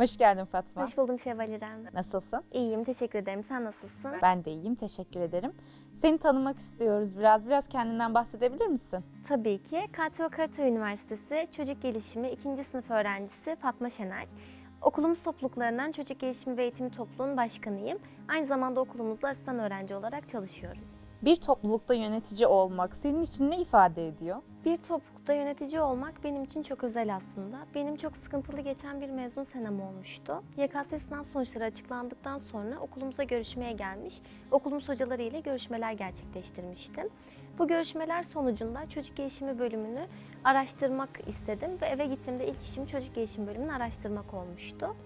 Hoş geldin Fatma. Hoş buldum Şevval İrem. Nasılsın? İyiyim, teşekkür ederim. Sen nasılsın? Ben de iyiyim, teşekkür ederim. Seni tanımak istiyoruz biraz. Biraz kendinden bahsedebilir misin? Tabii ki. KTO Karatay Üniversitesi Çocuk Gelişimi 2. sınıf öğrencisi Fatma Şener. Okulumuz topluluklarından Çocuk Gelişimi ve Eğitimi Topluluğu'nun başkanıyım. Aynı zamanda okulumuzda asistan öğrenci olarak çalışıyorum. Bir toplulukta yönetici olmak senin için ne ifade ediyor? Bir toplulukta yönetici olmak benim için çok özel aslında. Benim çok sıkıntılı geçen bir mezun senem olmuştu. YKS sınav sonuçları açıklandıktan sonra okulumuza görüşmeye gelmiş, okulumuz hocaları ile görüşmeler gerçekleştirmiştim. Bu görüşmeler sonucunda çocuk gelişimi bölümünü araştırmak istedim ve eve gittiğimde ilk işim çocuk gelişimi bölümünü araştırmak olmuştu.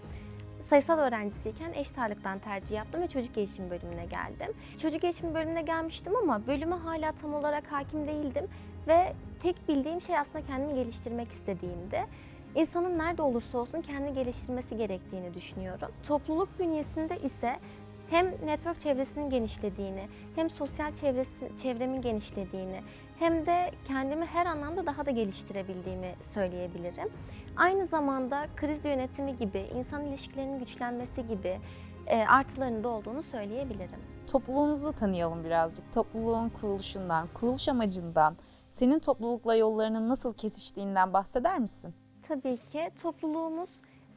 Sayısal öğrencisiyken eşit ağırlıktan tercih yaptım ve çocuk gelişimi bölümüne geldim. Çocuk gelişimi bölümüne gelmiştim ama bölüme hala tam olarak hakim değildim ve tek bildiğim şey aslında kendimi geliştirmek istediğimdi. İnsanın nerede olursa olsun kendini geliştirmesi gerektiğini düşünüyorum. Topluluk bünyesinde ise hem network çevresinin genişlediğini, hem sosyal çevresi, çevremin genişlediğini, hem de kendimi her anlamda daha da geliştirebildiğimi söyleyebilirim. Aynı zamanda kriz yönetimi gibi, insan ilişkilerinin güçlenmesi gibi e, artılarının da olduğunu söyleyebilirim. Topluluğunuzu tanıyalım birazcık. Topluluğun kuruluşundan, kuruluş amacından, senin toplulukla yollarının nasıl kesiştiğinden bahseder misin? Tabii ki topluluğumuz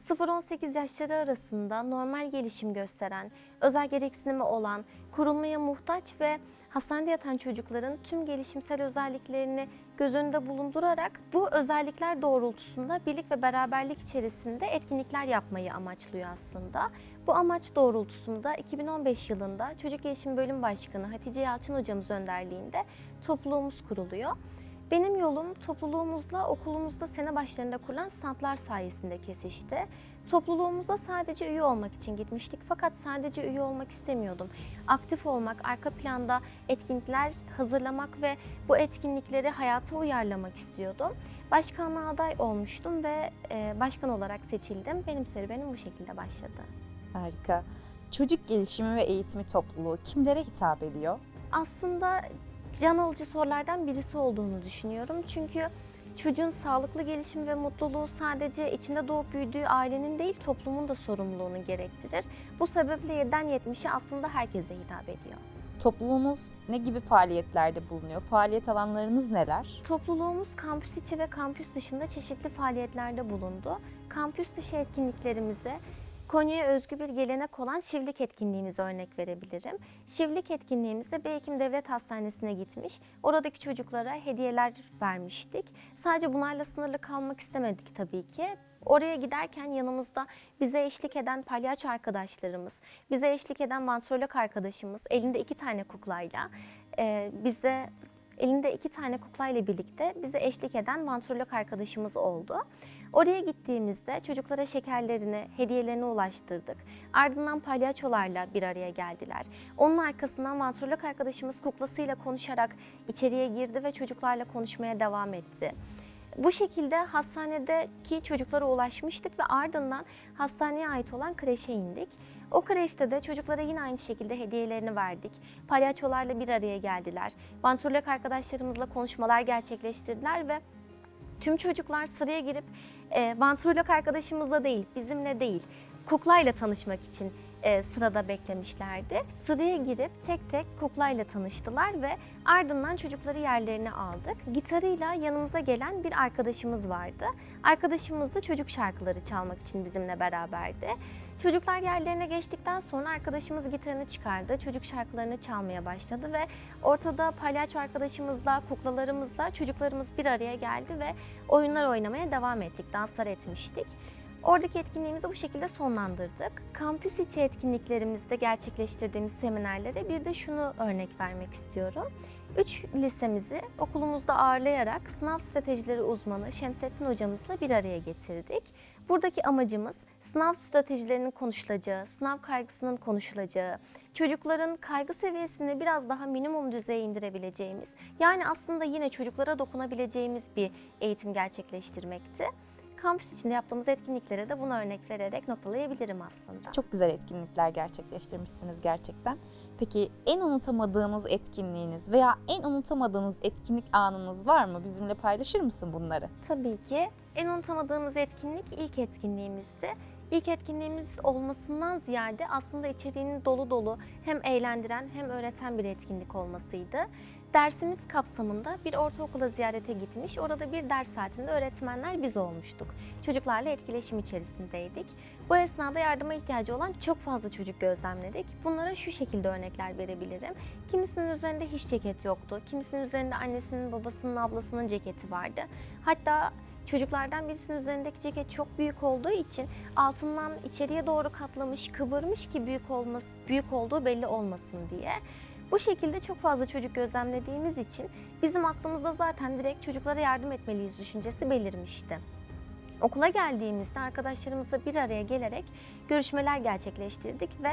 0-18 yaşları arasında normal gelişim gösteren, özel gereksinimi olan, kurulmaya muhtaç ve hastanede yatan çocukların tüm gelişimsel özelliklerini göz önünde bulundurarak bu özellikler doğrultusunda birlik ve beraberlik içerisinde etkinlikler yapmayı amaçlıyor aslında. Bu amaç doğrultusunda 2015 yılında Çocuk Gelişim Bölüm Başkanı Hatice Yalçın hocamız önderliğinde topluluğumuz kuruluyor. Benim yolum topluluğumuzla okulumuzda sene başlarında kurulan standlar sayesinde kesişti. Topluluğumuza sadece üye olmak için gitmiştik fakat sadece üye olmak istemiyordum. Aktif olmak, arka planda etkinlikler hazırlamak ve bu etkinlikleri hayata uyarlamak istiyordum. Başkanlığa aday olmuştum ve e, başkan olarak seçildim. Benim serüvenim bu şekilde başladı. Harika. Çocuk gelişimi ve eğitimi topluluğu kimlere hitap ediyor? aslında can alıcı sorulardan birisi olduğunu düşünüyorum. Çünkü çocuğun sağlıklı gelişimi ve mutluluğu sadece içinde doğup büyüdüğü ailenin değil toplumun da sorumluluğunu gerektirir. Bu sebeple 7'den 70'e aslında herkese hitap ediyor. Topluluğunuz ne gibi faaliyetlerde bulunuyor? Faaliyet alanlarınız neler? Topluluğumuz kampüs içi ve kampüs dışında çeşitli faaliyetlerde bulundu. Kampüs dışı etkinliklerimize Konya'ya özgü bir gelenek olan şivlik etkinliğimize örnek verebilirim. Şivlik etkinliğimizde Beykim Devlet Hastanesi'ne gitmiş, oradaki çocuklara hediyeler vermiştik. Sadece bunlarla sınırlı kalmak istemedik tabii ki. Oraya giderken yanımızda bize eşlik eden palyaço arkadaşlarımız, bize eşlik eden mantrolog arkadaşımız elinde iki tane kuklayla e, bize elinde iki tane kuklayla birlikte bize eşlik eden mantrolog arkadaşımız oldu. Oraya gittiğimizde çocuklara şekerlerini, hediyelerini ulaştırdık. Ardından palyaçolarla bir araya geldiler. Onun arkasından mantrolog arkadaşımız kuklasıyla konuşarak içeriye girdi ve çocuklarla konuşmaya devam etti. Bu şekilde hastanedeki çocuklara ulaşmıştık ve ardından hastaneye ait olan kreşe indik. O kreşte de çocuklara yine aynı şekilde hediyelerini verdik. Palyaçolarla bir araya geldiler. Vantrolog arkadaşlarımızla konuşmalar gerçekleştirdiler ve tüm çocuklar sıraya girip e, arkadaşımızla değil, bizimle değil, kuklayla tanışmak için e, sırada beklemişlerdi. Sıraya girip tek tek kuklayla tanıştılar ve ardından çocukları yerlerine aldık. Gitarıyla yanımıza gelen bir arkadaşımız vardı. Arkadaşımız da çocuk şarkıları çalmak için bizimle beraberdi. Çocuklar yerlerine geçtikten sonra arkadaşımız gitarını çıkardı, çocuk şarkılarını çalmaya başladı ve ortada palyaço arkadaşımızla, kuklalarımızla çocuklarımız bir araya geldi ve oyunlar oynamaya devam ettik, danslar etmiştik. Oradaki etkinliğimizi bu şekilde sonlandırdık. Kampüs içi etkinliklerimizde gerçekleştirdiğimiz seminerlere bir de şunu örnek vermek istiyorum. Üç lisemizi okulumuzda ağırlayarak sınav stratejileri uzmanı Şemsettin hocamızla bir araya getirdik. Buradaki amacımız sınav stratejilerinin konuşulacağı, sınav kaygısının konuşulacağı, çocukların kaygı seviyesini biraz daha minimum düzeye indirebileceğimiz, yani aslında yine çocuklara dokunabileceğimiz bir eğitim gerçekleştirmekti. Kampüs içinde yaptığımız etkinliklere de bunu örnek vererek noktalayabilirim aslında. Çok güzel etkinlikler gerçekleştirmişsiniz gerçekten. Peki en unutamadığınız etkinliğiniz veya en unutamadığınız etkinlik anınız var mı? Bizimle paylaşır mısın bunları? Tabii ki en unutamadığımız etkinlik ilk etkinliğimizdi. İlk etkinliğimiz olmasından ziyade aslında içeriğinin dolu dolu hem eğlendiren hem öğreten bir etkinlik olmasıydı. Dersimiz kapsamında bir ortaokula ziyarete gitmiş. Orada bir ders saatinde öğretmenler biz olmuştuk. Çocuklarla etkileşim içerisindeydik. Bu esnada yardıma ihtiyacı olan çok fazla çocuk gözlemledik. Bunlara şu şekilde örnekler verebilirim. Kimisinin üzerinde hiç ceket yoktu. Kimisinin üzerinde annesinin, babasının, ablasının ceketi vardı. Hatta çocuklardan birisinin üzerindeki ceket çok büyük olduğu için altından içeriye doğru katlamış, kıvırmış ki büyük olması, büyük olduğu belli olmasın diye. Bu şekilde çok fazla çocuk gözlemlediğimiz için bizim aklımızda zaten direkt çocuklara yardım etmeliyiz düşüncesi belirmişti. Okula geldiğimizde arkadaşlarımızla bir araya gelerek görüşmeler gerçekleştirdik ve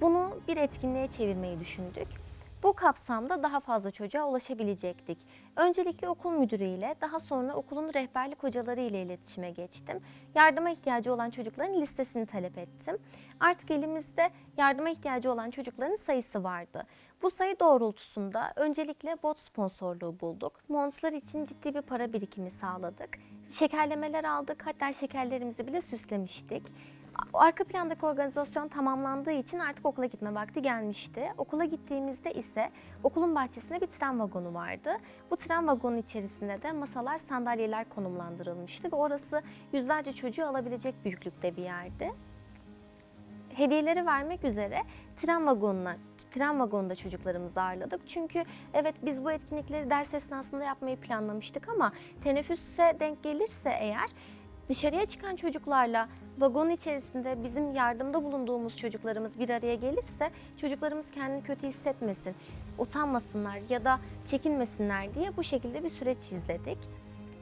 bunu bir etkinliğe çevirmeyi düşündük. Bu kapsamda daha fazla çocuğa ulaşabilecektik. Öncelikle okul müdürüyle, daha sonra okulun rehberlik hocaları ile iletişime geçtim. Yardıma ihtiyacı olan çocukların listesini talep ettim. Artık elimizde yardıma ihtiyacı olan çocukların sayısı vardı. Bu sayı doğrultusunda öncelikle bot sponsorluğu bulduk. Montlar için ciddi bir para birikimi sağladık. Şekerlemeler aldık, hatta şekerlerimizi bile süslemiştik. Arka plandaki organizasyon tamamlandığı için artık okula gitme vakti gelmişti. Okula gittiğimizde ise okulun bahçesinde bir tren vagonu vardı. Bu tren vagonu içerisinde de masalar, sandalyeler konumlandırılmıştı ve orası yüzlerce çocuğu alabilecek büyüklükte bir yerdi. Hediyeleri vermek üzere tren vagonuna tren vagonunda çocuklarımızı ağırladık. Çünkü evet biz bu etkinlikleri ders esnasında yapmayı planlamıştık ama teneffüse denk gelirse eğer dışarıya çıkan çocuklarla vagon içerisinde bizim yardımda bulunduğumuz çocuklarımız bir araya gelirse çocuklarımız kendini kötü hissetmesin, utanmasınlar ya da çekinmesinler diye bu şekilde bir süreç izledik.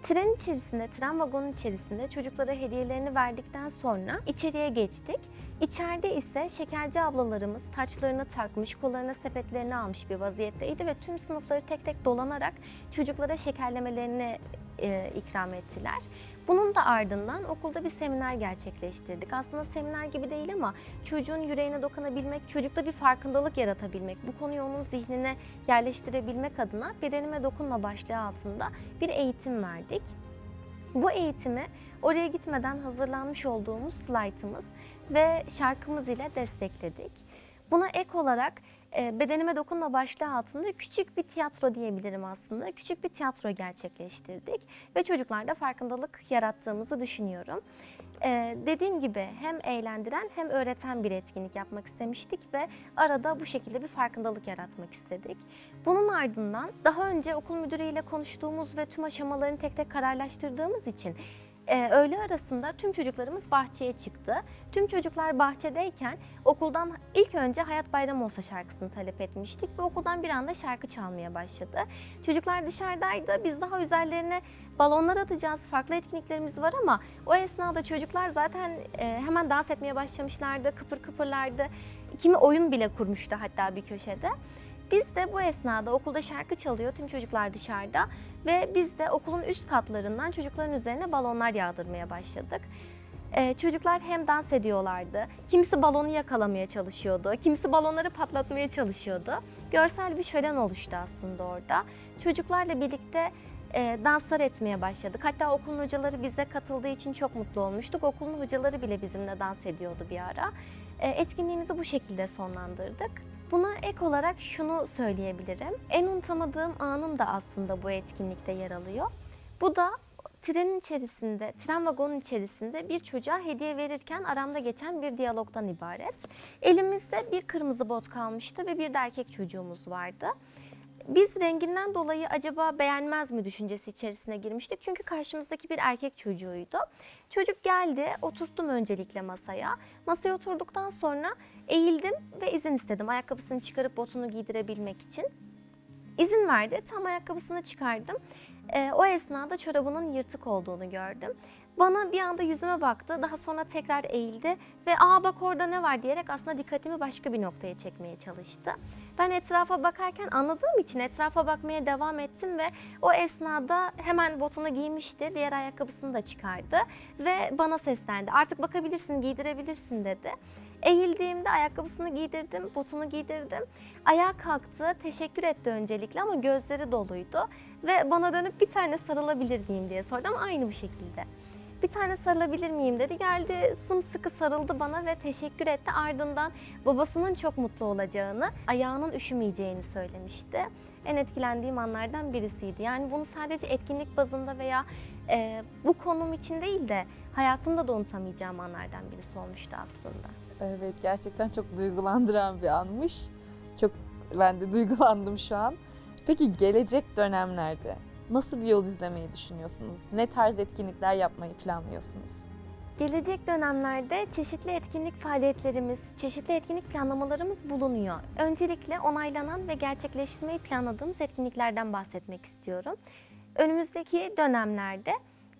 Tren içerisinde, tren vagonun içerisinde çocuklara hediyelerini verdikten sonra içeriye geçtik. İçeride ise şekerci ablalarımız taçlarını takmış, kollarına sepetlerini almış bir vaziyetteydi ve tüm sınıfları tek tek dolanarak çocuklara şekerlemelerini e, ikram ettiler. Bunun da ardından okulda bir seminer gerçekleştirdik. Aslında seminer gibi değil ama çocuğun yüreğine dokunabilmek, çocukta bir farkındalık yaratabilmek, bu konuyu onun zihnine yerleştirebilmek adına bedenime dokunma başlığı altında bir eğitim verdik. Bu eğitimi oraya gitmeden hazırlanmış olduğumuz slaytımız ve şarkımız ile destekledik. Buna ek olarak e, bedenime dokunma başlığı altında küçük bir tiyatro diyebilirim aslında. Küçük bir tiyatro gerçekleştirdik ve çocuklarda farkındalık yarattığımızı düşünüyorum. E, dediğim gibi hem eğlendiren hem öğreten bir etkinlik yapmak istemiştik ve arada bu şekilde bir farkındalık yaratmak istedik. Bunun ardından daha önce okul müdürüyle konuştuğumuz ve tüm aşamalarını tek tek kararlaştırdığımız için ee, öğle arasında tüm çocuklarımız bahçeye çıktı. Tüm çocuklar bahçedeyken okuldan ilk önce Hayat Bayramı olsa şarkısını talep etmiştik ve okuldan bir anda şarkı çalmaya başladı. Çocuklar dışarıdaydı. Biz daha üzerlerine balonlar atacağız. Farklı etkinliklerimiz var ama o esnada çocuklar zaten e, hemen dans etmeye başlamışlardı. Kıpır kıpırlardı. Kimi oyun bile kurmuştu hatta bir köşede. Biz de bu esnada okulda şarkı çalıyor, tüm çocuklar dışarıda ve biz de okulun üst katlarından çocukların üzerine balonlar yağdırmaya başladık. Ee, çocuklar hem dans ediyorlardı, kimisi balonu yakalamaya çalışıyordu, kimisi balonları patlatmaya çalışıyordu. Görsel bir şölen oluştu aslında orada. Çocuklarla birlikte e, danslar etmeye başladık. Hatta okulun hocaları bize katıldığı için çok mutlu olmuştuk. Okulun hocaları bile bizimle dans ediyordu bir ara. E, etkinliğimizi bu şekilde sonlandırdık. Buna ek olarak şunu söyleyebilirim. En unutamadığım anım da aslında bu etkinlikte yer alıyor. Bu da trenin içerisinde, tren vagonun içerisinde bir çocuğa hediye verirken aramda geçen bir diyalogdan ibaret. Elimizde bir kırmızı bot kalmıştı ve bir de erkek çocuğumuz vardı. Biz renginden dolayı acaba beğenmez mi düşüncesi içerisine girmiştik. Çünkü karşımızdaki bir erkek çocuğuydu. Çocuk geldi, oturttum öncelikle masaya. Masaya oturduktan sonra eğildim ve izin istedim. Ayakkabısını çıkarıp botunu giydirebilmek için. İzin verdi. Tam ayakkabısını çıkardım. Ee, o esnada çorabının yırtık olduğunu gördüm. Bana bir anda yüzüme baktı. Daha sonra tekrar eğildi ve aa bak orada ne var diyerek aslında dikkatimi başka bir noktaya çekmeye çalıştı. Ben etrafa bakarken anladığım için etrafa bakmaya devam ettim ve o esnada hemen botunu giymişti. Diğer ayakkabısını da çıkardı ve bana seslendi. Artık bakabilirsin, giydirebilirsin dedi. Eğildiğimde ayakkabısını giydirdim, botunu giydirdim. Ayağa kalktı, teşekkür etti öncelikle ama gözleri doluydu. Ve bana dönüp bir tane sarılabilir miyim diye sordu ama aynı bu şekilde. bir tane sarılabilir miyim dedi. Geldi sımsıkı sarıldı bana ve teşekkür etti. Ardından babasının çok mutlu olacağını, ayağının üşümeyeceğini söylemişti. En etkilendiğim anlardan birisiydi. Yani bunu sadece etkinlik bazında veya e, bu konum için değil de hayatımda da unutamayacağım anlardan birisi olmuştu aslında. Evet gerçekten çok duygulandıran bir anmış. Çok ben de duygulandım şu an. Peki gelecek dönemlerde nasıl bir yol izlemeyi düşünüyorsunuz? Ne tarz etkinlikler yapmayı planlıyorsunuz? Gelecek dönemlerde çeşitli etkinlik faaliyetlerimiz, çeşitli etkinlik planlamalarımız bulunuyor. Öncelikle onaylanan ve gerçekleştirmeyi planladığımız etkinliklerden bahsetmek istiyorum. Önümüzdeki dönemlerde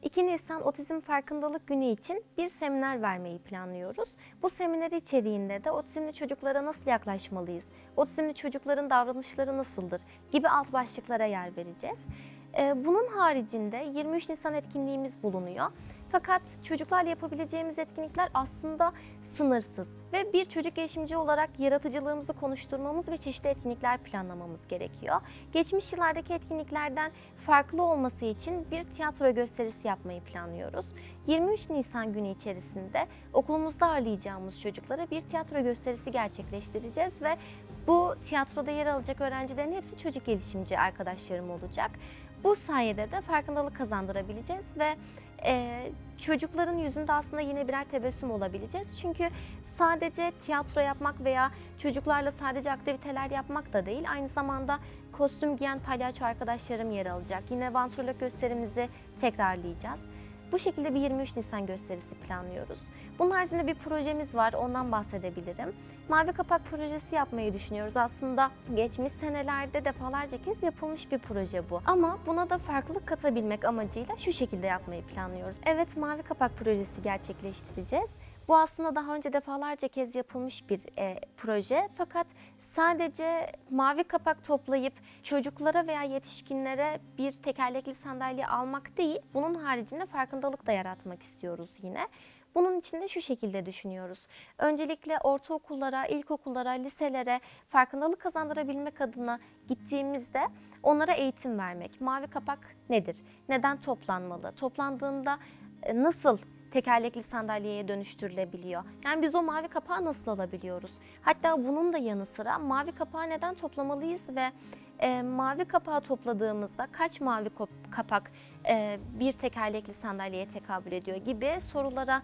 2 Nisan Otizm Farkındalık Günü için bir seminer vermeyi planlıyoruz. Bu seminer içeriğinde de otizmli çocuklara nasıl yaklaşmalıyız, otizmli çocukların davranışları nasıldır gibi alt başlıklara yer vereceğiz. Ee, Bunun haricinde 23 Nisan etkinliğimiz bulunuyor. Fakat çocuklarla yapabileceğimiz etkinlikler aslında sınırsız ve bir çocuk gelişimci olarak yaratıcılığımızı konuşturmamız ve çeşitli etkinlikler planlamamız gerekiyor. Geçmiş yıllardaki etkinliklerden farklı olması için bir tiyatro gösterisi yapmayı planlıyoruz. 23 Nisan günü içerisinde okulumuzda ağırlayacağımız çocuklara bir tiyatro gösterisi gerçekleştireceğiz ve bu tiyatroda yer alacak öğrencilerin hepsi çocuk gelişimci arkadaşlarım olacak. Bu sayede de farkındalık kazandırabileceğiz ve e, çocukların yüzünde aslında yine birer tebessüm olabileceğiz. Çünkü sadece tiyatro yapmak veya çocuklarla sadece aktiviteler yapmak da değil, aynı zamanda kostüm giyen palyaço arkadaşlarım yer alacak. Yine vantrolog gösterimizi tekrarlayacağız. Bu şekilde bir 23 Nisan gösterisi planlıyoruz. Bunun haricinde bir projemiz var, ondan bahsedebilirim. Mavi Kapak projesi yapmayı düşünüyoruz. Aslında geçmiş senelerde defalarca kez yapılmış bir proje bu. Ama buna da farklılık katabilmek amacıyla şu şekilde yapmayı planlıyoruz. Evet Mavi Kapak projesi gerçekleştireceğiz. Bu aslında daha önce defalarca kez yapılmış bir e, proje fakat sadece mavi kapak toplayıp çocuklara veya yetişkinlere bir tekerlekli sandalye almak değil, bunun haricinde farkındalık da yaratmak istiyoruz yine. Bunun için de şu şekilde düşünüyoruz. Öncelikle ortaokullara, ilkokullara, liselere farkındalık kazandırabilmek adına gittiğimizde onlara eğitim vermek. Mavi kapak nedir? Neden toplanmalı? Toplandığında e, nasıl tekerlekli sandalyeye dönüştürülebiliyor? Yani biz o mavi kapağı nasıl alabiliyoruz? Hatta bunun da yanı sıra mavi kapağı neden toplamalıyız ve e, mavi kapağı topladığımızda kaç mavi kapak e, bir tekerlekli sandalyeye tekabül ediyor gibi sorulara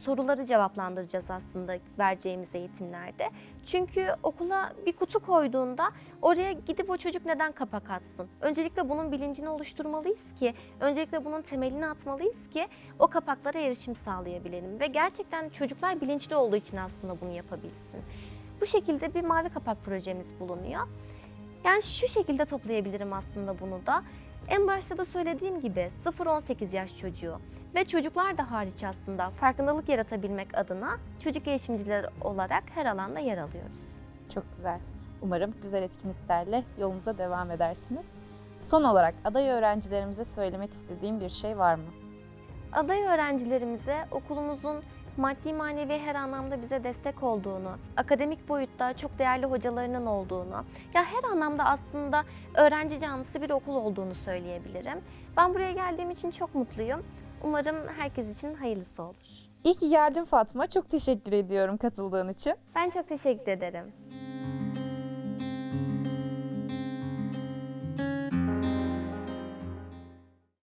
soruları cevaplandıracağız aslında vereceğimiz eğitimlerde. Çünkü okula bir kutu koyduğunda oraya gidip o çocuk neden kapak atsın? Öncelikle bunun bilincini oluşturmalıyız ki, öncelikle bunun temelini atmalıyız ki o kapaklara erişim sağlayabilelim. Ve gerçekten çocuklar bilinçli olduğu için aslında bunu yapabilsin. Bu şekilde bir mavi kapak projemiz bulunuyor. Yani şu şekilde toplayabilirim aslında bunu da. En başta da söylediğim gibi 0-18 yaş çocuğu ve çocuklar da hariç aslında farkındalık yaratabilmek adına çocuk gelişimciler olarak her alanda yer alıyoruz. Çok güzel. Umarım güzel etkinliklerle yolunuza devam edersiniz. Son olarak aday öğrencilerimize söylemek istediğim bir şey var mı? Aday öğrencilerimize okulumuzun maddi manevi her anlamda bize destek olduğunu, akademik boyutta çok değerli hocalarının olduğunu, ya her anlamda aslında öğrenci canlısı bir okul olduğunu söyleyebilirim. Ben buraya geldiğim için çok mutluyum. Umarım herkes için hayırlısı olur. İyi ki geldin Fatma. Çok teşekkür ediyorum katıldığın için. Ben çok teşekkür ederim.